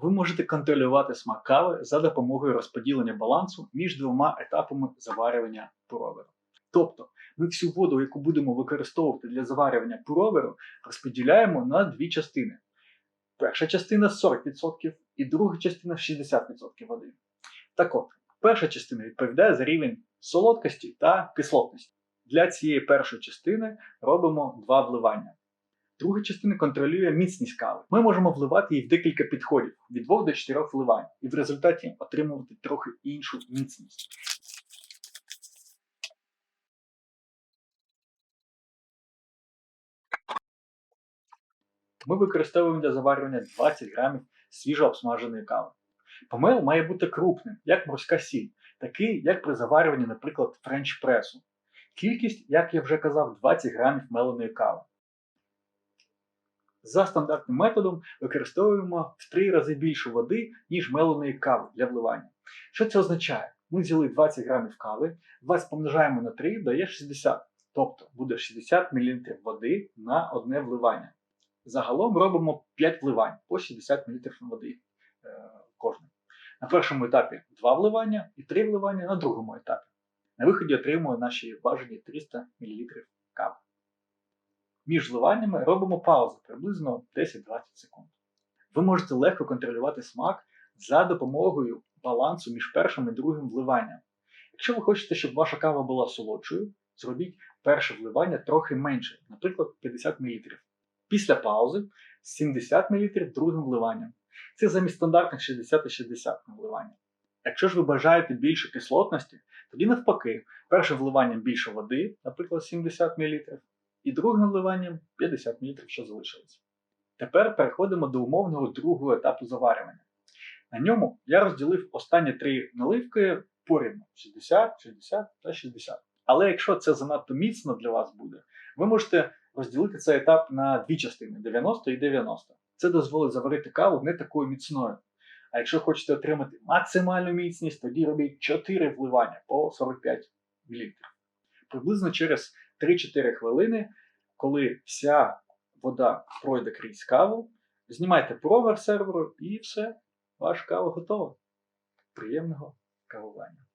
ви можете контролювати смак кави за допомогою розподілення балансу між двома етапами заварювання пуроверу. Тобто, ми всю воду, яку будемо використовувати для заварювання пуроверу, розподіляємо на дві частини. Перша частина 40% і друга частина 60% води. Так от, перша частина відповідає за рівень солодкості та кислотності. Для цієї першої частини робимо два вливання. Друга частина контролює міцність кави. Ми можемо вливати її в декілька підходів від 2 до 4 вливань, і в результаті отримувати трохи іншу міцність. Ми використовуємо для заварювання 20 грамів свіжо обсмаженої кави. Помел має бути крупним, як морська сіль, такий, як при заварюванні, наприклад, френч-пресу. Кількість, як я вже казав, 20 грамів меленої кави. За стандартним методом використовуємо в 3 рази більше води, ніж меленої кави для вливання. Що це означає? Ми взяли 20 грамів кави, 20 помножаємо на 3, дає 60. Тобто буде 60 мл води на одне вливання. Загалом робимо 5 вливань по 60 мл води е, кожне. На першому етапі 2 вливання і 3 вливання на другому етапі. На виході отримуємо наші бажані 300 мл кави. Між вливаннями робимо паузу приблизно 10-20 секунд. Ви можете легко контролювати смак за допомогою балансу між першим і другим вливанням. Якщо ви хочете, щоб ваша кава була солодшою, зробіть перше вливання трохи менше, наприклад, 50 мл. Після паузи 70 мл другим вливанням. Це замість стандартних 60 і 60 вливання. Якщо ж ви бажаєте більше кислотності, тоді навпаки, першим вливанням більше води, наприклад, 70 мл, і другим вливанням 50 мл, що залишилось. Тепер переходимо до умовного другого етапу заварювання. На ньому я розділив останні три наливки порівну 60, 60 та 60. Але якщо це занадто міцно для вас буде, ви можете розділити цей етап на дві частини 90 і 90. Це дозволить заварити каву не такою міцною. А якщо хочете отримати максимальну міцність, тоді робіть 4 вливання по 45 мл. Приблизно через 3-4 хвилини, коли вся вода пройде крізь каву, знімайте провер серверу і все, ваша кава готова. Приємного кавування.